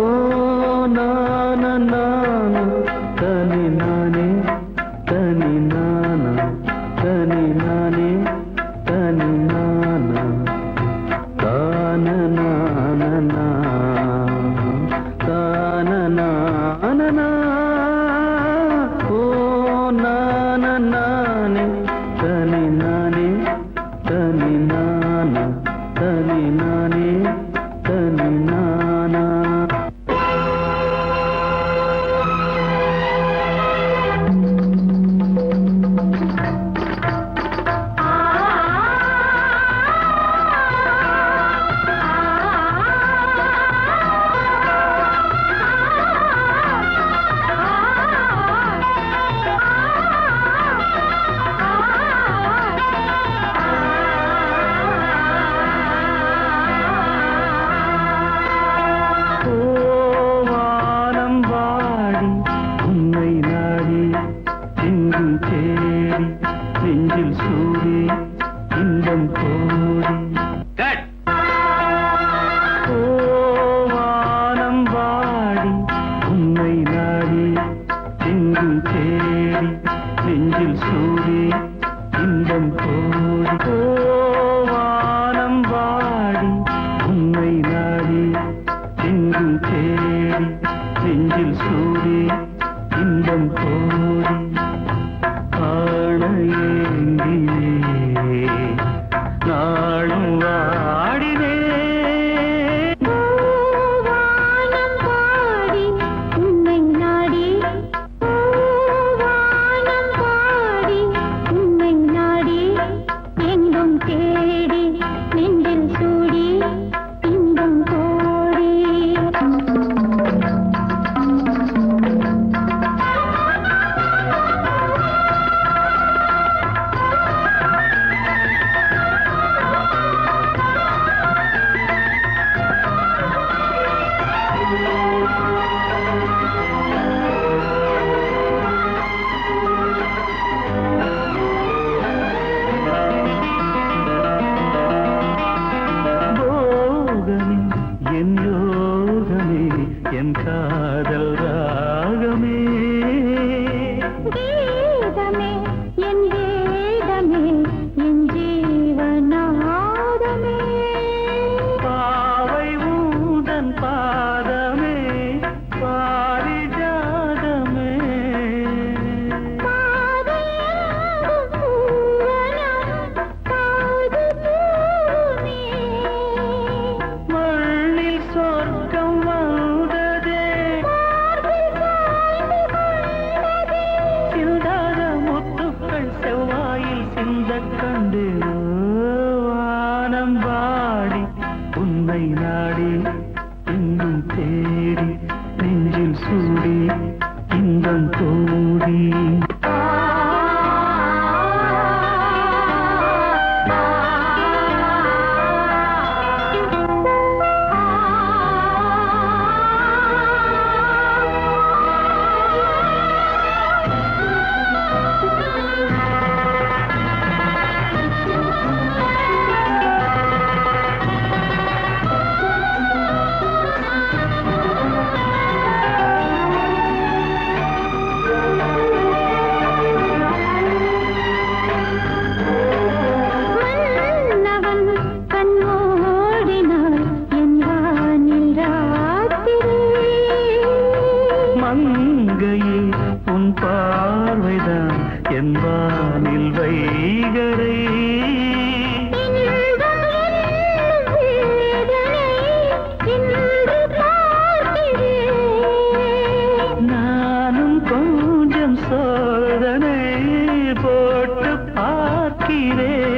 ஓ நான நான. நெஞ்சில் சூடி இன்பம் கோரி கோவானம் வாடி உன்னை நாடி எங்கும் தேடி நெஞ்சில் சூடி இன்பம் கோரி கோவானம் வாடி உன்னை நாடி எங்கும் தேடி நெஞ்சில் சூடி இன்பம் கோரி காணையே உன்னை நாடி இன்னும் தேடி நெஞ்சில் சூடி இன்பம் தோ கங்கையே உன் பார்வைதான் என்பானில் வைகரை. நானும் கொஞ்சம் சோதனை போட்டு பார்க்கிறேன்.